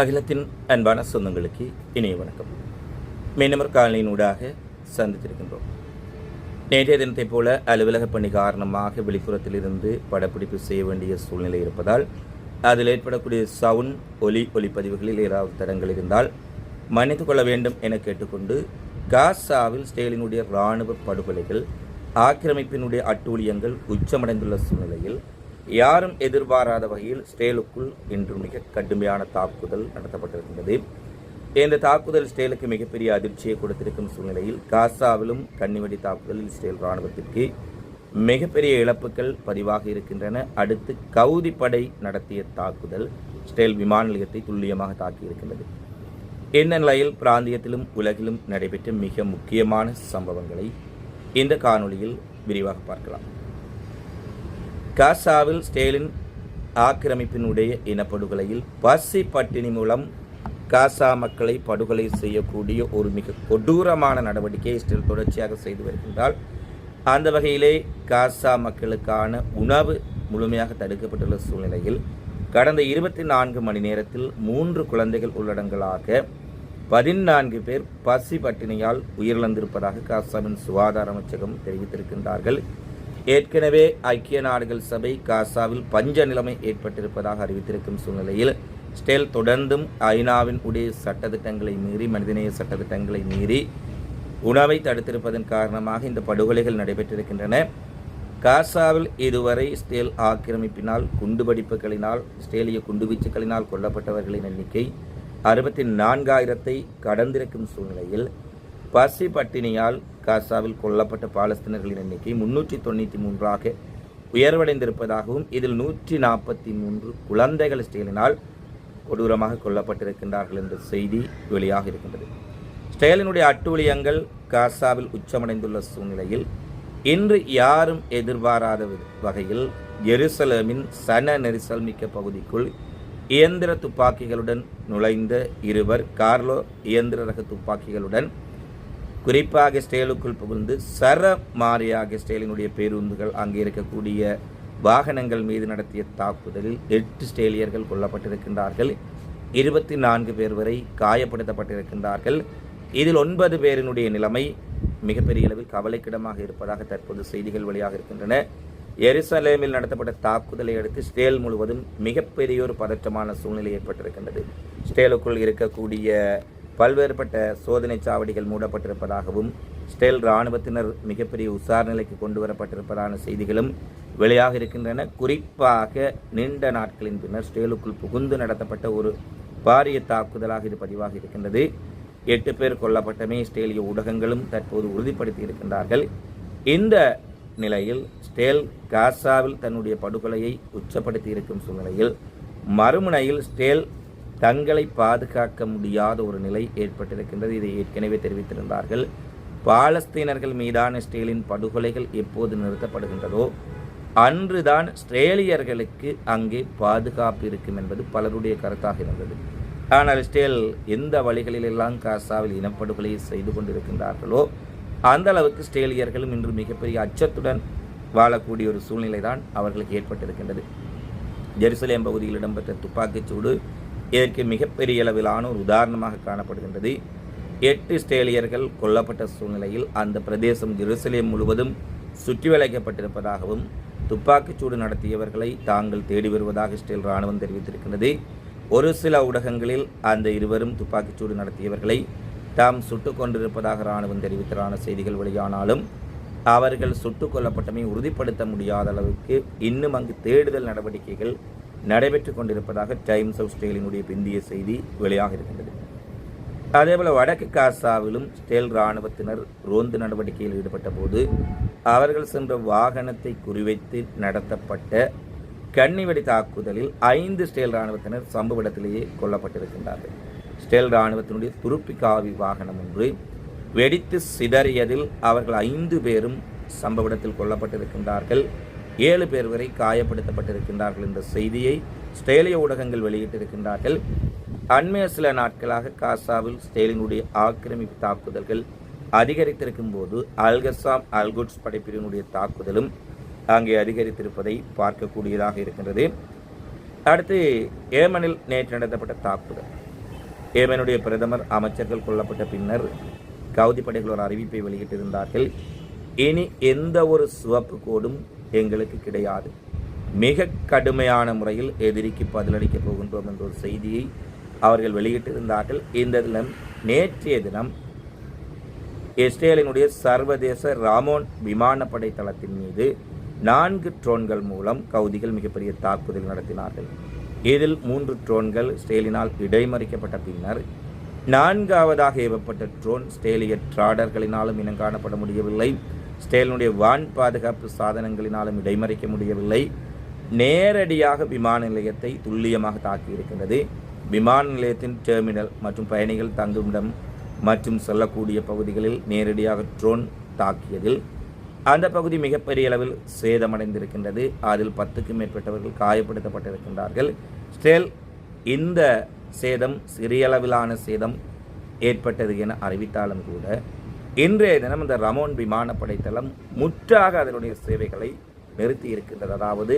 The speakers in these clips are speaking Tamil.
அகிலத்தின் அன்பான சொந்தங்களுக்கு இனிய வணக்கம். மீனவர் காலனியினூடாக சந்தித்திருக்கின்றோம். நேற்றைய தினத்தைப் போல அலுவலக பணி காரணமாக வெளிப்புறத்திலிருந்து படப்பிடிப்பு செய்ய வேண்டிய சூழ்நிலை இருப்பதால் அதில் ஏற்படக்கூடிய சவுண்ட் ஒலி ஒலிப்பதிவுகளில் ஏதாவது தடங்கள் இருந்தால் மன்னித்துக் கொள்ள வேண்டும் என கேட்டுக்கொண்டு காசாவில் ஸ்டேலினுடைய இராணுவ படுகொலைகள் ஆக்கிரமிப்பினுடைய அட்டூழியங்கள் உச்சமடைந்துள்ள சூழ்நிலையில் யாரும் எதிர்பாராத வகையில் ஸ்டேலுக்குள் இன்று மிக கடுமையான தாக்குதல் நடத்தப்பட்டிருக்கின்றது. இந்த தாக்குதல் ஸ்டேலுக்கு மிகப்பெரிய அதிர்ச்சியை கொடுத்திருக்கும் சூழ்நிலையில் காசாவிலும் கன்னிவெடி தாக்குதலில் ஸ்டேல் இராணுவத்திற்கு மிகப்பெரிய இழப்புகள் பதிவாக இருக்கின்றன. அடுத்து கவுதி படை நடத்திய தாக்குதல் ஸ்டேல் விமான நிலையத்தை துல்லியமாக தாக்கியிருக்கின்றது. இந்த நிலையில் பிராந்தியத்திலும் உலகிலும் நடைபெற்ற மிக முக்கியமான சம்பவங்களை இந்த காணொளியில் விரிவாக பார்க்கலாம். காசாவில் ஸ்டேலின் ஆக்கிரமிப்பினுடைய இனப்படுகொலையில் பசி பட்டினி மூலம் காசா மக்களை படுகொலை செய்யக்கூடிய ஒரு மிக கொடூரமான நடவடிக்கையை இஸ்ரேல் தொடர்ச்சியாக செய்து வருகின்றால் அந்த வகையிலே காசா மக்களுக்கான உணவு முழுமையாக தடுக்கப்பட்டுள்ள சூழ்நிலையில் கடந்த இருபத்தி நான்கு மணி நேரத்தில் மூன்று குழந்தைகள் உள்ளடங்கலாக பதினான்கு பேர் பசி பட்டினியால் உயிரிழந்திருப்பதாக காசாவின் சுகாதார அமைச்சகம் தெரிவித்திருக்கின்றார்கள். ஏற்கனவே ஐக்கிய நாடுகள் சபை காசாவில் பஞ்ச நிலைமை ஏற்பட்டிருப்பதாக அறிவித்திருக்கும் சூழ்நிலையில் ஸ்டெல் தொடர்ந்தும் ஐநாவின் உடைய சட்டத்திட்டங்களை மீறி மனிதநேய சட்டத்திட்டங்களை மீறி உணவை தடுத்திருப்பதன் காரணமாக இந்த படுகொலைகள் நடைபெற்றிருக்கின்றன. காசாவில் இதுவரை ஸ்டேல் ஆக்கிரமிப்பினால் குண்டுவெடிப்புகளினால் ஸ்டேலிய குண்டுவீச்சுகளினால் கொல்லப்பட்டவர்களின் எண்ணிக்கை அறுபத்தி நான்காயிரத்தை கடந்திருக்கும் சூழ்நிலையில் பசி பட்டினியால் காசாவில் கொல்லப்பட்ட பாலஸ்தீனர்களின் எண்ணிக்கை முன்னூற்றி தொண்ணூற்றி மூன்றாக உயர்வடைந்திருப்பதாகவும் இதில் நூற்றி நாற்பத்தி மூன்று குழந்தைகள் ஸ்டேலினால் கொடூரமாக கொல்லப்பட்டிருக்கின்றார்கள் என்ற செய்தி வெளியாக இருக்கின்றது. ஸ்டேலினுடைய அட்டூழியங்கள் காசாவில் உச்சமடைந்துள்ள சூழ்நிலையில் இன்று யாரும் எதிர்பாராத வகையில் எருசலேமின் சன நெரிசல் மிக்க பகுதிக்குள் இயந்திர துப்பாக்கிகளுடன் நுழைந்த இருவர் கார்லோ இயந்திர ரக துப்பாக்கிகளுடன் குறிப்பாக ஸ்டேலுக்குள் புகுந்து சர மாறியாக ஸ்டேலினுடைய பேருந்துகள் அங்கே இருக்கக்கூடிய வாகனங்கள் மீது நடத்திய தாக்குதலில் எட்டு ஸ்டேலியர்கள் கொல்லப்பட்டிருக்கின்றார்கள். இருபத்தி நான்கு பேர் வரை காயப்படுத்தப்பட்டிருக்கின்றார்கள். இதில் ஒன்பது பேரினுடைய நிலைமை மிகப்பெரிய அளவில் கவலைக்கிடமாக இருப்பதாக தற்போது செய்திகள் வெளியாக இருக்கின்றன. எருசலேமில் நடத்தப்பட்ட தாக்குதலை அடுத்து ஸ்டேல் முழுவதும் மிகப்பெரிய ஒரு பதற்றமான சூழ்நிலை ஏற்பட்டிருக்கின்றது. ஸ்டேலுக்குள் இருக்கக்கூடிய பல்வேறுபட்ட சோதனை சாவடிகள் மூடப்பட்டிருப்பதாகவும் ஸ்டேல் இராணுவத்தினர் மிகப்பெரிய உசார் நிலைக்கு கொண்டு வரப்பட்டிருப்பதான செய்திகளும் வெளியாக இருக்கின்றன. குறிப்பாக நீண்ட நாட்களின் பின்னர் ஸ்டேலுக்குள் புகுந்து நடத்தப்பட்ட ஒரு பாரிய தாக்குதலாக இது பதிவாக இருக்கின்றது. எட்டு பேர் கொல்லப்பட்டமே ஸ்டேலிய ஊடகங்களும் தற்போது உறுதிப்படுத்தி இருக்கின்றார்கள். இந்த நிலையில் ஸ்டேல் காசாவில் தன்னுடைய படுகொலையை உச்சப்படுத்தி இருக்கும் சூழ்நிலையில் மறுமுனையில் ஸ்டேல் தங்களை பாதுகாக்க முடியாத ஒரு நிலை ஏற்பட்டிருக்கின்றது. இதை ஏற்கனவே தெரிவித்திருந்தார்கள். பாலஸ்தீனர்கள் மீதான ஸ்டேலின் படுகொலைகள் எப்போது நிறுத்தப்படுகின்றதோ அன்றுதான் ஸ்ட்ரேலியர்களுக்கு அங்கே பாதுகாப்பு இருக்கும் என்பது பலருடைய கருத்தாக இருந்தது. ஆனால் ஸ்டேல் எந்த வழிகளிலெல்லாம் காசாவில் இனப்படுகொலை செய்து கொண்டிருக்கின்றார்களோ அந்த அளவுக்கு ஸ்டேலியர்களும் இன்று மிகப்பெரிய அச்சத்துடன் வாழக்கூடிய ஒரு சூழ்நிலை தான் அவர்களுக்கு ஏற்பட்டிருக்கின்றது. ஜெருசலேம் பகுதியில் இடம்பெற்ற துப்பாக்கிச்சூடு இதற்கு மிகப்பெரிய அளவிலான ஒரு உதாரணமாக காணப்படுகின்றது. எட்டு ஸ்டேலியர்கள் கொல்லப்பட்ட சூழ்நிலையில் அந்த பிரதேசம் ஜெருசலேம் முழுவதும் சுற்றி வளைக்கப்பட்டிருப்பதாகவும் துப்பாக்கிச்சூடு நடத்தியவர்களை தாங்கள் தேடி வருவதாக ஸ்டேல் இராணுவம் தெரிவித்திருக்கிறது ஒரு சில ஊடகங்களில் அந்த இருவரும் துப்பாக்கிச்சூடு நடத்தியவர்களை தாம் சுட்டுக் கொண்டிருப்பதாக இராணுவம் தெரிவித்ததான செய்திகள் வெளியானாலும் அவர்கள் சுட்டுக் கொல்லப்பட்டமை உறுதிப்படுத்த முடியாத அளவுக்கு இன்னும் அங்கு தேடுதல் நடவடிக்கைகள் நடைபெற்று கொண்டிருப்பதாக டைம்ஸ் ஆஃப் ஸ்டேலினுடைய பிந்திய செய்தி வெளியாக இருக்கின்றது. அதேபோல் வடக்கு காசாவிலும் ஸ்டேல் இராணுவத்தினர் ரோந்து நடவடிக்கையில் ஈடுபட்ட போது அவர்கள் சென்ற வாகனத்தை குறிவைத்து நடத்தப்பட்ட கன்னிவெடி தாக்குதலில் ஐந்து ஸ்டேல் இராணுவத்தினர் சம்பவ இடத்திலேயே கொல்லப்பட்டிருக்கின்றார்கள். ஸ்டேல் இராணுவத்தினுடைய துருப்பிக்காவி வாகனம் ஒன்று வெடித்து சிதறியதில் அவர்கள் ஐந்து பேரும் சம்பவ இடத்தில் கொல்லப்பட்டிருக்கின்றார்கள். ஏழு பேர் வரை காயப்படுத்தப்பட்டிருக்கின்றார்கள் என்ற செய்தியை ஸ்டேலிய ஊடகங்கள் வெளியிட்டிருக்கின்றார்கள். அண்மைய சில நாட்களாக காசாவில் ஸ்டேலினுடைய ஆக்கிரமிப்பு தாக்குதல்கள் அதிகரித்திருக்கும் போது அல்கசாம் அல்குட்ஸ் படைப்பிரிவினுடைய தாக்குதலும் அங்கே அதிகரித்திருப்பதை பார்க்கக்கூடியதாக இருக்கின்றது. அடுத்து ஏமனில் நேற்று நடத்தப்பட்ட தாக்குதல். ஏமனுடைய பிரதமர் அமைச்சர்கள் கொல்லப்பட்ட பின்னர் கவுதி படைகள் ஒரு அறிவிப்பை வெளியிட்டிருந்தார்கள். இனி எந்த ஒரு சிவப்பு கோடும் எங்களுக்கு கிடையாது. மிக கடுமையான முறையில் எதிரிக்கு பதிலளிக்கப் போகின்றோம் என்ற ஒரு செய்தியை அவர்கள் வெளியிட்டிருந்தார்கள். இந்த தினம் நேற்றைய தினம் இஸ்ரேலினுடைய சர்வதேச ராமோன் விமானப்படை தளத்தின் மீது நான்கு ட்ரோன்கள் மூலம் கவுதிகள் மிகப்பெரிய தாக்குதல் நடத்தினார்கள். இதில் மூன்று ட்ரோன்கள் ஸ்டேலினால் இடைமறிக்கப்பட்ட பின்னர் நான்காவதாக ஏவப்பட்ட ட்ரோன் ஸ்டேலிய ட்ராடர்களினாலும் இனம் காணப்பட முடியவில்லை. ஸ்டேலினுடைய வான் பாதுகாப்பு சாதனங்களினாலும் இடைமறிக்க முடியவில்லை. நேரடியாக விமான நிலையத்தை துல்லியமாக தாக்கியிருக்கின்றது. விமான நிலையத்தின் டெர்மினல் மற்றும் பயணிகள் தங்குமிடம் மற்றும் செல்லக்கூடிய பகுதிகளில் நேரடியாக ட்ரோன் தாக்கியதில் அந்த பகுதி மிகப்பெரிய அளவில் சேதமடைந்திருக்கின்றது. அதில் பத்துக்கும் மேற்பட்டவர்கள் காயப்படுத்தப்பட்டிருக்கின்றார்கள். ஸ்டேல் இந்த சேதம் சிறிய அளவிலான சேதம் ஏற்பட்டது என அறிவித்தாலும் கூட இன்றைய தினம் இந்த ரமோன் விமானப்படை தளம் முற்றாக அதனுடைய சேவைகளை நிறுத்தி இருக்கின்றது. அதாவது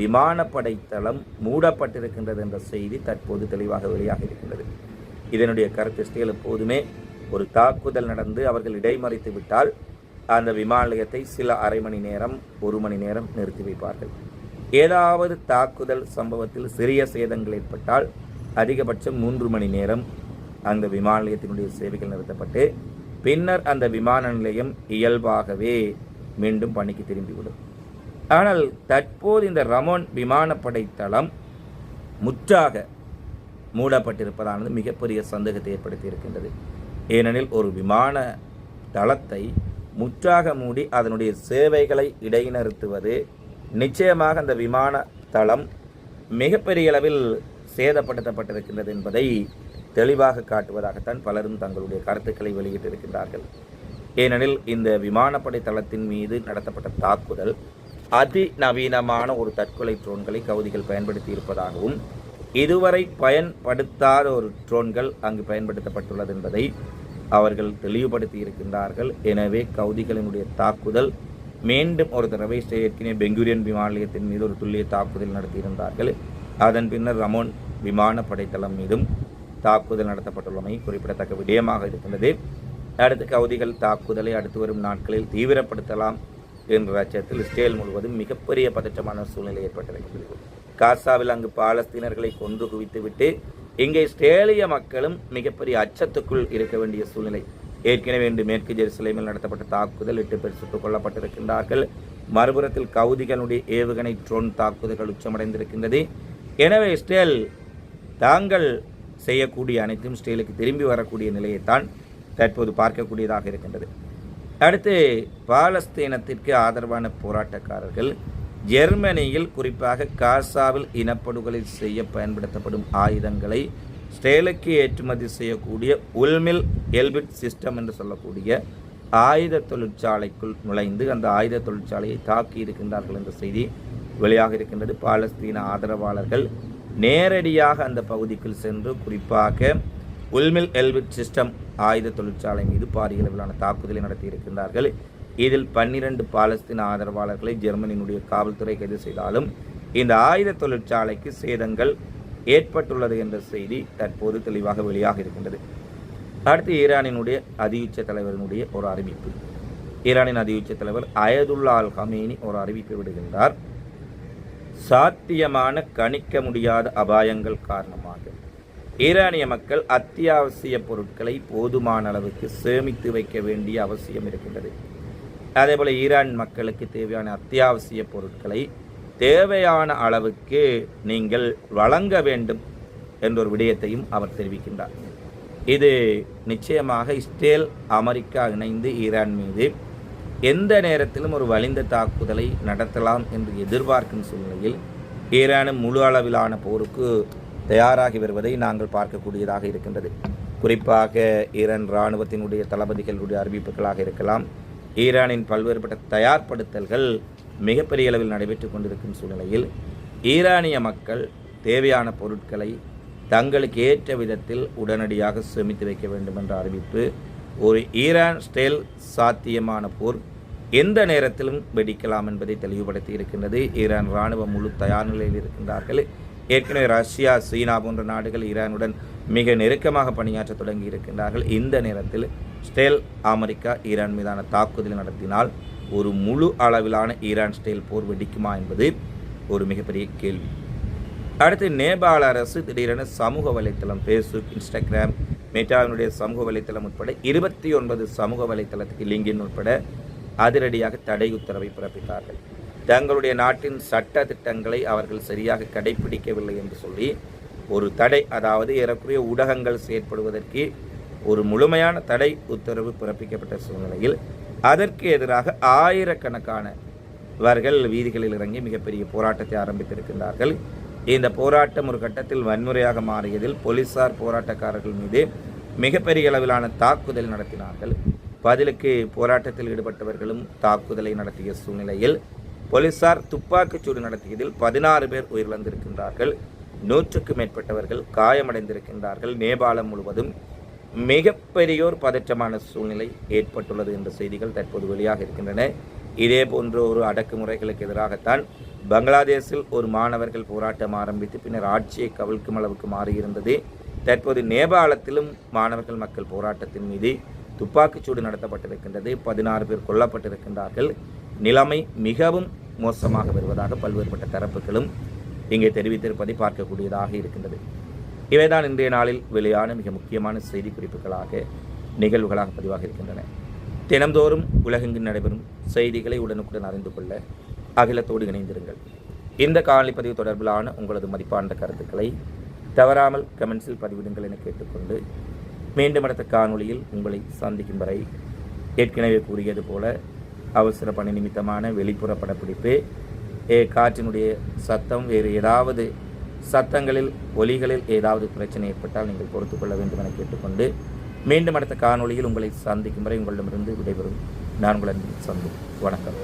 விமானப்படை தளம் மூடப்பட்டிருக்கின்றது என்ற செய்தி தற்போது தெளிவாக வெளியாக இருக்கின்றது. இதனுடைய கருத்து ஸ்டேல் எப்போதுமே ஒரு தாக்குதல் நடந்து அவர்கள் இடைமறித்து விட்டால் அந்த விமான நிலையத்தை சில அரை மணி நேரம் ஒரு மணி நேரம் நிறுத்தி வைப்பார்கள். ஏதாவது தாக்குதல் சம்பவத்தில் சிறிய சேதங்கள் ஏற்பட்டால் அதிகபட்சம் மூன்று மணி நேரம் அந்த விமான நிலையத்தினுடைய சேவைகள் நிறுத்தப்பட்டு பின்னர் அந்த விமான நிலையம் இயல்பாகவே மீண்டும் பணிக்கு திரும்பிவிடும். ஆனால் தற்போது இந்த ரமோன் விமானப்படை தளம் முற்றாக மூடப்பட்டிருப்பதானது மிகப்பெரிய சந்தேகத்தை ஏற்படுத்தி இருக்கின்றது ஏனெனில் ஒரு விமான தளத்தை முற்றாக மூடி அதனுடைய சேவைகளை இடைநிறுத்துவது நிச்சயமாக அந்த விமான தளம் மிகப்பெரிய அளவில் சேதப்படுத்தப்பட்டிருக்கின்றது என்பதை தெளிவாக காட்டுவதாகத்தான் பலரும் தங்களுடைய கருத்துக்களை வெளியிட்டிருக்கின்றார்கள். ஏனெனில் இந்த விமானப்படை தளத்தின் மீது நடத்தப்பட்ட தாக்குதல் அதிநவீனமான ஒரு தற்கொலை ட்ரோன்களை கவுதிகள் பயன்படுத்தி இருப்பதாகவும் இதுவரை பயன்படுத்தாத ஒரு ட்ரோன்கள் அங்கு பயன்படுத்தப்பட்டுள்ளது என்பதை அவர்கள் தெளிவுபடுத்தி இருக்கின்றார்கள் எனவே கவுதிகளினுடைய தாக்குதல் மீண்டும் ஒரு தடவை ஏற்கனவே பெங்குரியன் விமான நிலையத்தின் மீது ஒரு துல்லிய தாக்குதல் நடத்தியிருந்தார்கள். அதன் பின்னர் ரமோன் விமானப்படை தளம் மீதும் தாக்குதல் நடத்தப்பட்டுள்ளமை குறிப்பிடத்தக்க விடயமாக இருக்கின்றது. அடுத்து கவுதிகள் தாக்குதலை அடுத்து வரும் நாட்களில் தீவிரப்படுத்தலாம் என்ற அச்சத்தில் இஸ்ரேல் முழுவதும் மிகப்பெரிய பதற்றமான சூழ்நிலை ஏற்பட்டிருக்கிறது. காசாவில் அங்கு பாலஸ்தீனர்களை கொன்று குவித்துவிட்டு இங்கே இஸ்ரேலிய மக்களும் மிகப்பெரிய அச்சத்துக்குள் இருக்க வேண்டிய சூழ்நிலை. ஏற்கனவே இன்று மேற்கு ஜெருசலேமில் நடத்தப்பட்ட தாக்குதல் எட்டு பேர் சுட்டுக் கொல்லப்பட்டிருக்கின்றார்கள். மறுபுறத்தில் கவுதிகளுடைய ஏவுகணை ட்ரோன் தாக்குதல்கள் உச்சமடைந்திருக்கின்றது. எனவே இஸ்ரேல் தாங்கள் செய்யக்கூடிய அனைத்தும் இஸ்ரேலுக்கு திரும்பி வரக்கூடிய நிலையைத்தான் தற்போது பார்க்கக்கூடியதாக இருக்கின்றது. அடுத்து பாலஸ்தீனத்திற்கு ஆதரவான போராட்டக்காரர்கள் ஜெர்மனியில் குறிப்பாக காசாவில் இனப்படுகொலை செய்ய பயன்படுத்தப்படும் ஆயுதங்களை ஸ்டேலுக்கு ஏற்றுமதி செய்யக்கூடிய உல்மில் எல்பிட் சிஸ்டம் என்று சொல்லக்கூடிய ஆயுத தொழிற்சாலைக்குள் நுழைந்து அந்த ஆயுத தொழிற்சாலையை தாக்கி இருக்கின்றார்கள் என்ற செய்தி வெளியாக இருக்கின்றது. பாலஸ்தீன ஆதரவாளர்கள் நேரடியாக அந்த பகுதிக்குள் சென்று குறிப்பாக உல்மில் எல்பிட் சிஸ்டம் ஆயுத தொழிற்சாலை மீது பாரிய அளவிலான தாக்குதலை நடத்தியிருக்கின்றார்கள் இதில் பன்னிரண்டு பாலஸ்தீன ஆதரவாளர்களை ஜெர்மனியினுடைய காவல்துறை கைது செய்தாலும் இந்த ஆயுத தொழிற்சாலைக்கு சேதங்கள் ஏற்பட்டுள்ளது என்ற செய்தி தற்போது தெளிவாக வெளியாக இருக்கின்றது. அடுத்து ஈரானினுடைய அதியுச்ச தலைவரினுடைய ஒரு அறிவிப்பு. ஈரானின் அதியுச்ச தலைவர் அயதுல்லா அல் ஹமீனி ஒரு அறிவிப்பை விடுகின்றார். சாத்தியமான கணிக்க முடியாத அபாயங்கள் காரணமாக. ஈரானிய மக்கள் அத்தியாவசிய பொருட்களை போதுமான அளவுக்கு சேமித்து வைக்க வேண்டிய அவசியம் இருக்கின்றது. அதேபோல் ஈரான் மக்களுக்கு தேவையான அத்தியாவசிய பொருட்களை தேவையான அளவுக்கு நீங்கள் வழங்க வேண்டும் என்ற ஒரு விடயத்தையும் அவர் தெரிவிக்கின்றார். இது நிச்சயமாக இஸ்ரேல் அமெரிக்கா இணைந்து ஈரான் மீது எந்த நேரத்திலும் ஒரு வலிந்த தாக்குதலை நடத்தலாம் என்று எதிர்பார்க்கும் சூழ்நிலையில் ஈரானும் முழு அளவிலான போருக்கு தயாராகி வருவதை நாங்கள் பார்க்கக்கூடியதாக இருக்கின்றது. குறிப்பாக ஈரான் இராணுவத்தினுடைய தளபதிகளுடைய அறிவிப்புகளாக இருக்கலாம் ஈரானின் பல்வேறுபட்ட தயார்படுத்தல்கள் மிகப்பெரிய அளவில் நடைபெற்று கொண்டிருக்கும் சூழ்நிலையில் ஈரானிய மக்கள் தேவையான பொருட்களை தங்களுக்கு ஏற்ற விதத்தில் உடனடியாக சேமித்து வைக்க வேண்டும் என்ற அறிவிப்பு ஒரு ஈரான் ஸ்டேல் சாத்தியமான போர் எந்த நேரத்திலும் வெடிக்கலாம் என்பதை தெளிவுபடுத்தி இருக்கின்றது. ஈரான் இராணுவம் முழு தயார் நிலையில் இருக்கின்றார்கள். ஏற்கனவே ரஷ்யா சீனா போன்ற நாடுகள் ஈரானுடன் மிக நெருக்கமாக பணியாற்ற தொடங்கி இருக்கின்றார்கள். இந்த நேரத்தில் ஸ்டேல் அமெரிக்கா ஈரான் மீதான தாக்குதல் நடத்தினால் ஒரு முழு அளவிலான ஈரான் ஸ்டேல் போர் வெடிக்குமா என்பது ஒரு மிகப்பெரிய கேள்வி. அடுத்து நேபாள அரசு திடீரென சமூக வலைத்தளம் ஃபேஸ்புக் இன்ஸ்டாகிராம் மெட்டாவினுடைய சமூக வலைத்தளம் உட்பட இருபத்தி ஒன்பது சமூக வலைத்தளத்துக்கு லிங்கின் உட்பட அதிரடியாக தடை உத்தரவை பிறப்பித்தார்கள். தங்களுடைய நாட்டின் சட்ட திட்டங்களை அவர்கள் சரியாக கடைபிடிக்கவில்லை என்று சொல்லி ஒரு தடை அதாவது ஏறக்குறைய ஊடகங்கள் செயற்படுவதற்கு ஒரு முழுமையான தடை உத்தரவு பிறப்பிக்கப்பட்ட சூழ்நிலையில் அதற்கு எதிராக ஆயிரக்கணக்கானவர்கள் வீதிகளில் இறங்கி மிகப்பெரிய போராட்டத்தை ஆரம்பித்திருக்கின்றார்கள். இந்த போராட்டம் ஒரு கட்டத்தில் வன்முறையாக மாறியதில் போலீசார் போராட்டக்காரர்கள் மீது மிகப்பெரிய அளவிலான தாக்குதல் நடத்தினார்கள். பதிலுக்கு போராட்டத்தில் ஈடுபட்டவர்களும் தாக்குதலை நடத்திய சூழ்நிலையில் போலீசார் துப்பாக்கிச் சூடு நடத்தியதில் பதினாறு பேர் உயிரிழந்திருக்கின்றார்கள். நூற்றுக்கும் மேற்பட்டவர்கள் காயமடைந்திருக்கின்றார்கள். நேபாளம் முழுவதும் மிகப்பெரியோர் பதற்றமான சூழ்நிலை ஏற்பட்டுள்ளது என்ற செய்திகள் தற்போது வெளியாக இருக்கின்றன. இதே போன்ற ஒரு அடக்குமுறைகளுக்கு எதிராகத்தான் பங்களாதேஷில் ஒரு மாணவர்கள் போராட்டம் ஆரம்பித்து பின்னர் ஆட்சியை கவிழ்க்கும் அளவுக்கு மாறியிருந்தது. தற்போது நேபாளத்திலும் மாணவர்கள் மக்கள் போராட்டத்தின் மீது துப்பாக்கிச்சூடு நடத்தப்பட்டிருக்கின்றது. பதினாறு பேர் கொல்லப்பட்டிருக்கின்றார்கள். நிலைமை மிகவும் மோசமாக வருவதாக பல்வேறுபட்ட தரப்புகளும் இங்கே தெரிவித்திருப்பதை பார்க்கக்கூடியதாக இருக்கின்றது. இவைதான் இன்றைய நாளில் வெளியான மிக முக்கியமான செய்தி குறிப்புகளாக நிகழ்வுகளாக பதிவாக இருக்கின்றன. தினம்தோறும் உலகெங்கு நடைபெறும் செய்திகளை உடனுக்குடன் அறிந்து கொள்ள அகிலத்தோடு இணைந்திருங்கள். இந்த காணொலி பதிவு தொடர்பிலான உங்களது மதிப்பான கருத்துக்களை தவறாமல் கமெண்ட்ஸில் பதிவிடுங்கள் என கேட்டுக்கொண்டு மீண்டும் அடுத்த காணொளியில் உங்களை சந்திக்கும் வரை ஏற்கனவே கூறியது போல அவசர பணி நிமித்தமான வெளிப்புற படப்பிடிப்பு ஏ காற்றினுடைய சத்தம் வேறு ஏதாவது சத்தங்களில் ஒலிகளில் ஏதாவது பிரச்சனை ஏற்பட்டால் நீங்கள் பொறுத்து கொள்ள வேண்டும் என கேட்டுக்கொண்டு மீண்டும் அடுத்த காணொளியில் உங்களை சந்திக்கும் வரை உங்களிடமிருந்து விடைபெறும். நான் உங்களின் சந்தி வணக்கம்.